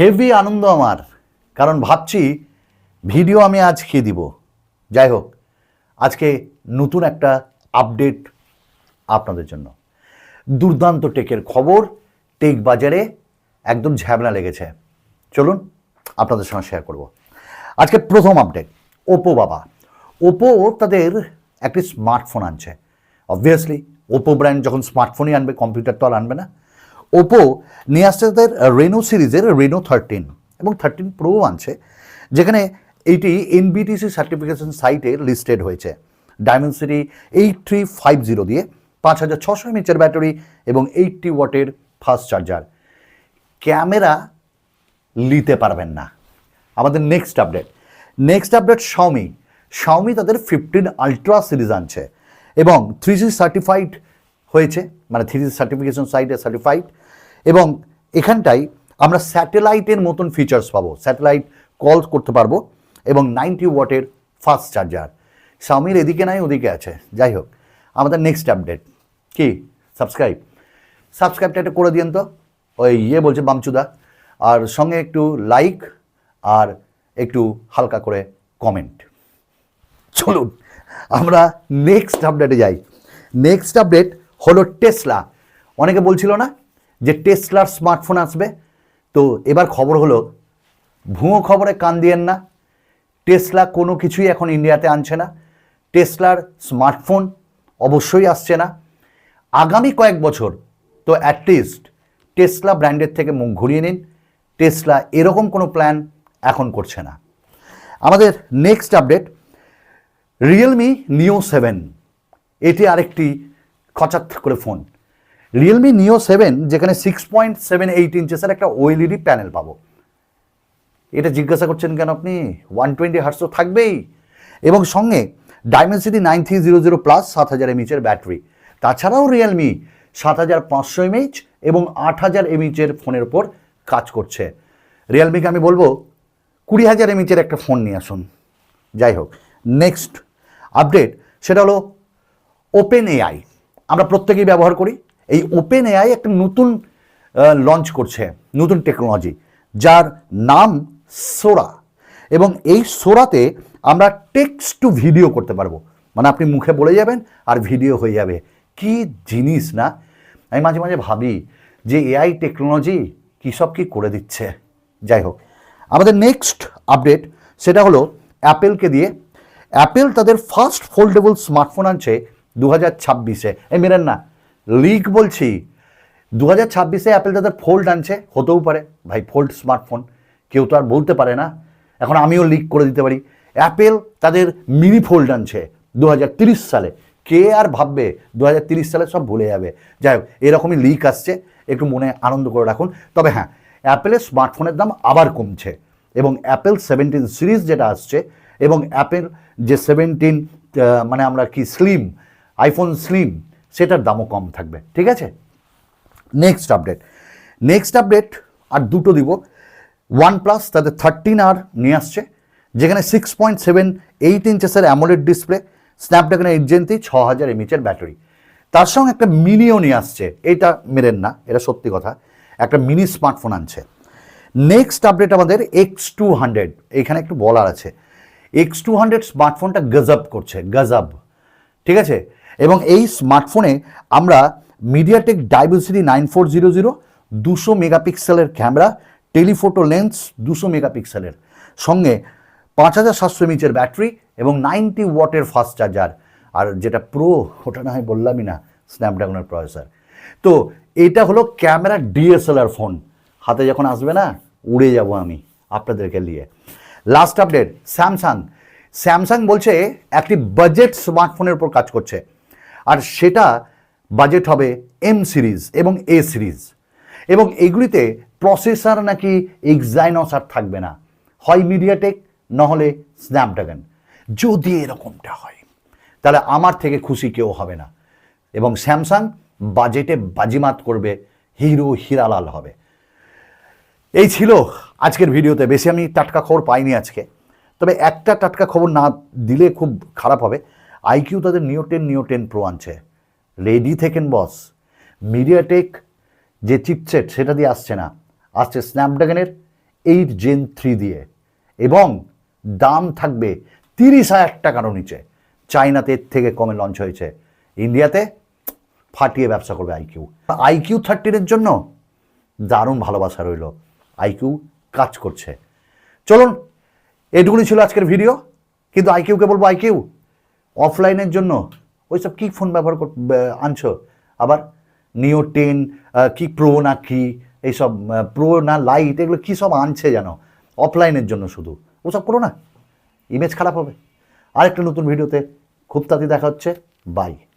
Heavy আনন্দ আমার। কারণ ভাবছি ভিডিও আমি আজকে দিব। যাই হোক, আজকে নতুন একটা আপডেট আপনাদের জন্য। দুর্দান্ত টেকের খবর, টেক বাজারে একদম ঝামেলা লেগেছে। চলুন আপনাদের সঙ্গে শেয়ার করব। আজকে প্রথম আপডেট ওপো বাবা। ওপো তাদের একটি স্মার্টফোন আনছে। অবভিয়াসলি ওপো ব্র্যান্ড যখন স্মার্টফোনই আনবে কম্পিউটার তো আর আনবে না। ওপো নিয়ে আসছে তাদের রেনো সিরিজের রেনো থার্টিন এবং থার্টিন প্রো আনছে, যেখানে এইটি এনবিটিসি সার্টিফিকেশন সাইটে লিস্টেড হয়েছে। Dimensity eight three five zero দিয়ে পাঁচ হাজার ছশো এমএচের ব্যাটারি এবং এইটটি ওয়াটের ফাস্ট চার্জার ক্যামেরা নিতে পারবেন না। আমাদের next update next update Xiaomi Xiaomi তাদের ফিফটিন আলট্রা সিরিজ আনছে এবং থ্রি সার্টিফাইড হয়েছে মানে থ্রি সার্টিফিকেশন সাইটে সার্টিফাইড এবং এখানটায় আমরা স্যাটেলাইটের মতন ফিচার্স পাবো। স্যাটেলাইট কল করতে পারব এবং নাইনটি ওয়াটের ফাস্ট চার্জার শাওমির এদিকে নাই, ওদিকে আছে। যাই হোক, আমাদের নেক্সট আপডেট কি? সাবস্ক্রাইব সাবস্ক্রাইবটা একটু করে দিন তো। ওই ইয়ে বলছে বামচুদা। আর সঙ্গে একটু লাইক আর একটু হালকা করে কমেন্ট চলুন, আমরা নেক্সট আপডেটে যাই। নেক্সট আপডেট হলো টেসলা অনেকে বলছিল না যে টেসলার স্মার্টফোন আসবে। তো এবার খবর হলো, ভুয়ো খবরে কান দিয়েন না। টেসলা কোনো কিছুই এখন ইন্ডিয়াতে আনছে না। টেসলার স্মার্টফোন অবশ্যই আসছে না। আগামী কয়েক বছর তো অ্যাটলিস্ট টেসলা ব্র্যান্ডের থেকে মুখ ঘুরিয়ে নিন। টেসলা এরকম কোনো প্ল্যান এখন করছে না। আমাদের next update Realme Neo seven এটি আরেকটি খচাত করে ফোন রিয়েলমি নিও সেভেন যেখানে সিক্স পয়েন্ট সেভেন এইট ইঞ্চেসের একটা ওএলইডি প্যানেল পাবো। এটা জিজ্ঞাসা করছেন কেন আপনি? ওয়ান টোয়েন্টি হার্স তো থাকবেই। এবং সঙ্গে Dimensity nine three zero zero plus সাত হাজার এমএচের ব্যাটারি তাছাড়াও রিয়েলমি সাত হাজার পাঁচশো এমএইচ এবং আট হাজার এমএইচের ফোনের ওপর কাজ করছে। রিয়েলমিকে আমি বলব, কুড়ি হাজার এমএইচের একটা ফোন নিয়ে আসুন। যাই হোক নেক্সট আপডেট সেটা হলো ওপেন এআই আমরা প্রত্যেকেই ব্যবহার করি এই ওপেন এআই একটা নতুন লঞ্চ করছে, নতুন টেকনোলজি যার নাম সোরা এবং এই সোরাতে আমরা টেক্সট টু ভিডিও করতে পারব। মানে আপনি মুখে বলে যাবেন আর ভিডিও হয়ে যাবে। কি জিনিস না? আমি মাঝে মাঝে ভাবি যে এআই টেকনোলজি কী সব কী করে দিচ্ছে? যাই হোক, আমাদের নেক্সট আপডেট সেটা হলো অ্যাপেলকে দিয়ে। অ্যাপেল তাদের ফার্স্ট ফোল্ডেবল স্মার্টফোন আনছে দু হাজার ছাব্বিশে। এ মেরেন না লিক বলছি দু হাজার ছাব্বিশে অ্যাপেল তাদের ফোল্ড আনছে, হতেও পারে, ভাই ফোল্ড স্মার্টফোন কেউ তো আর বলতে পারে না, এখন আমিও লিক করে দিতে পারি। অ্যাপেল তাদের মিনি ফোল্ড আনছে দু সালে, কে আর ভাববে দু সালে সব ভুলে যাবে। যাই হোক, এরকমই লিক আসছে, একটু মনে আনন্দ করে রাখুন। তবে হ্যাঁ অ্যাপেলের স্মার্টফোনের দাম আবার কমছে, এবং অ্যাপেল সেভেন্টিন সিরিজ যেটা আসছে, এবং অ্যাপেল যে সেভেন্টিন মানে আমরা কি স্লিম আইফোন স্লিম সেটার দামও কম থাকবে, ঠিক আছে? নেক্সট আপডেট নেক্সট আপডেট আর দুটো দিব। ওয়ান প্লাস তাদের থার্টিন আর নিয়ে আসছে, যেখানে six point seven eight ইঞ্চেসের AMOLED display Snapdragon eight gen three ছ হাজার এমএচের ব্যাটারি তার সঙ্গে একটা মিনিও নিয়ে আসছে, এটা মেরেন না, এটা সত্যি কথা, একটা মিনি স্মার্টফোন আনছে। নেক্সট আপডেট আমাদের এক্স টু হান্ড্রেড এখানে একটু বলার আছে। এক্স টু হান্ড্রেড স্মার্টফোনটা গজব করছে, গজব। ঠিক আছে? এবং এই স্মার্টফোনে আমরা MediaTek diversity nine four zero zero দুশো মেগাপিক্সেলের ক্যামেরা টেলিফোটো লেন্স দুশো মেগাপিক্সেলের। সঙ্গে পাঁচ হাজার সাতশো এমএচের ব্যাটারি এবং নাইনটি ওয়াটের ফাস্ট চার্জার আর যেটা প্রো ওটা না হয় বললামই না স্ন্যাপড্রাগনের প্রসেসর তো এটা হলো ক্যামেরা ডিএসএলআর ফোন হাতে যখন আসবে না, উড়ে যাব আমি আপনাদেরকে নিয়ে। লাস্ট আপডেট স্যামসাং স্যামসাং বলছে একটি বাজেট স্মার্টফোনের উপর কাজ করছে। আর সেটা বাজেট হবে এম সিরিজ এবং এ সিরিজ। এবং এগুলিতে প্রসেসর নাকি এক্সাইনস আর থাকবে না। হয় মিডিয়াটেক নহলে স্ন্যাপড্রাগন যদি এরকমটা হয়, তাহলে আমার থেকে খুশি কেউ হবে না। এবং স্যামসাং বাজেটে বাজিমাত করবে, হিরো হিরালাল হবে। এই ছিল আজকের ভিডিওতে। বেশি আমি টাটকা খবর পাইনি আজকে। তবে একটা টাটকা খবর না দিলে খুব খারাপ হবে। আইকিউ তাদের Neo ten Neo ten pro আনছে। রেডি থেকেন বস মিডিয়াটেক যে চিপসেট সেটা দিয়ে আসছে না। আসছে স্ন্যাপড্রাগনের এইট জেন থ্রি দিয়ে। এবং দাম থাকবে তিরিশ হাজার টাকারও নিচে। চাইনাতে এর থেকে কমে লঞ্চ হয়েছে। ইন্ডিয়াতে ফাটিয়ে ব্যবসা করবে আইকিউ আইকিউ থার্টিনের জন্য দারুণ ভালোবাসা রইল। আইকিউ কাজ করছে। চলুন এটুকুনি ছিল আজকের ভিডিও, কিন্তু আইকিউকে বলব আইকিউ অফলাইনের জন্য ওইসব কী ফোন ব্যবহার কর আনছো। আবার নিও টেন কি প্রো না কি এইসব প্রো না লাইট এগুলো কী সব আনছে যেন অফলাইনের জন্য শুধু। ওসব করো না। ইমেজ খারাপ হবে। আরেকটা নতুন ভিডিওতে খুব তাড়াতাড়ি দেখা হচ্ছে। বাই